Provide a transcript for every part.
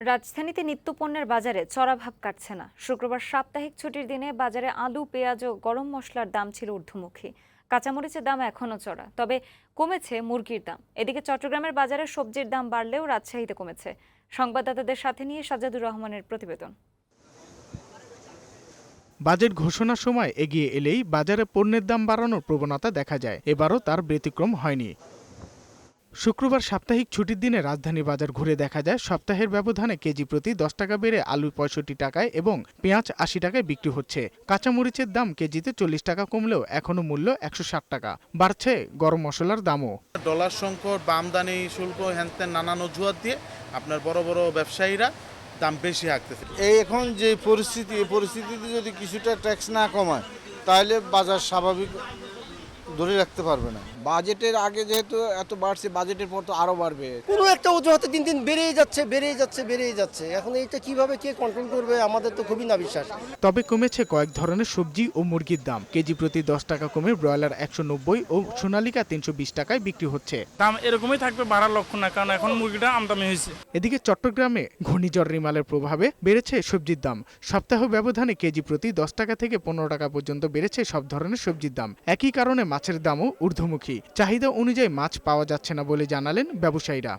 রাজধানীতে নিত্যপণ্যের বাজারে চড়াভাব কাটছে না। শুক্রবার সাপ্তাহিক ছুটির দিনে বাজারে আলু, পেঁয়াজ ও গরম মশলার দাম ছিল ঊর্ধ্বমুখী। কাঁচামরিচের দাম এখনও চড়া, তবে কমেছে মুরগির দাম। এদিকে চট্টগ্রামের বাজারে সবজির দাম বাড়লেও রাজশাহীতে কমেছে। সংবাদদাতাদের সাথে নিয়ে সাজাদুর রহমানের প্রতিবেদন। বাজেট ঘোষণার সময় এগিয়ে এলেই বাজারে পণ্যের দাম বাড়ানোর প্রবণতা দেখা যায়। এবারও তার ব্যতিক্রম হয়নি। শুক্রবার সাপ্তাহিক ছুটির দিনে রাজধানী বাজার ঘুরে দেখা যায় সপ্তাহের ব্যবধানে কেজি প্রতি দশ টাকা বেড়ে আলু পঁয়ষট্টি টাকায় এবং পেঁয়াজ আশি টাকায় বিক্রি হচ্ছে। কাঁচামরিচের দাম কেজিতে চল্লিশ টাকা কমলেও এখনও মূল্য একশো ষাট টাকা। বাড়ছে গরম মশলার দামও। ডলার সংকট বা আমদানি শুল্ক হ্যানত্যান নানান অজুহাত দিয়ে আপনার বড় বড় ব্যবসায়ীরা দাম বেশি হাঁকতেছে। এই এখন যে পরিস্থিতি এই পরিস্থিতিতে যদি কিছুটা ট্যাক্স না কমায় তাহলে বাজার স্বাভাবিক ধরে রাখতে পারবে না। বাজেটের আগে যেহেতু এত বাড়ছে বাজেটের পর তো আরও বাড়বে। কোনো একটা অজুহাতে দিন দিন বেড়েই যাচ্ছে বেড়েই যাচ্ছে বেড়েই যাচ্ছে। এখন এইটা কীভাবে কে কন্ট্রোল করবে আমাদের তো খুবই না বিশ্বাস তবে কমেছে কয়েক ধরনের সবজি ও মুরগির দাম। কেজি প্রতি দশ টাকা কমে ব্রয়লার একশো নব্বই ও সোনালিকা তিনশো বিশ টাকায় বিক্রি হচ্ছে। দাম এরকমই থাকবে বাড়ার লক্ষণ না কারণ এখন মুরগিটা আমদানি হয়েছে। এদিকে চট্টগ্রামে ঘূর্ণিঝড় রিমালের প্রভাবে বেড়েছে সবজির দাম। সপ্তাহ ব্যবধানে কেজি প্রতি দশ টাকা থেকে পনেরো টাকা পর্যন্ত বেড়েছে সব ধরনের সবজির দাম। একই কারণে মাছের দামও ঊর্ধ্বমুখী। চাহিদা অনুযায়ী মাছ পাওয়া যাচ্ছে না বলে জানালেন ব্যবসায়ীরা।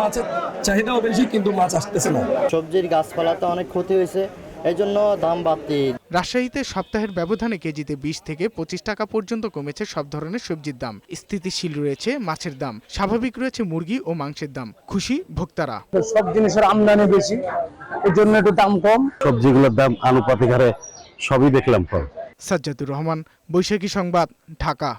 মাছের চাহিদাও বেশি কিন্তু মাছ আসতেছে না। সবজির গাছপালাতে অনেক ক্ষতি হয়েছে এই জন্য দাম বাড়তি। রাজশাহীতে সপ্তাহের ব্যবধানে কেজিতে বিশ থেকে পঁচিশ টাকা পর্যন্ত কমেছে সব ধরনের সবজির দাম। স্থিতিশীল রয়েছে মাছের দাম। স্বাভাবিক রয়েছে মুরগি ও মাংসের দাম। খুশি ভোক্তারা। সব জিনিসের আমদানি বেশি এর জন্য একটু দাম কম। সবজিগুলোর দাম আনুপাতিক হারে সবই দেখলাম কম। সাজ্জাদুর রহমান বৈশাখী সংবাদ ঢাকা।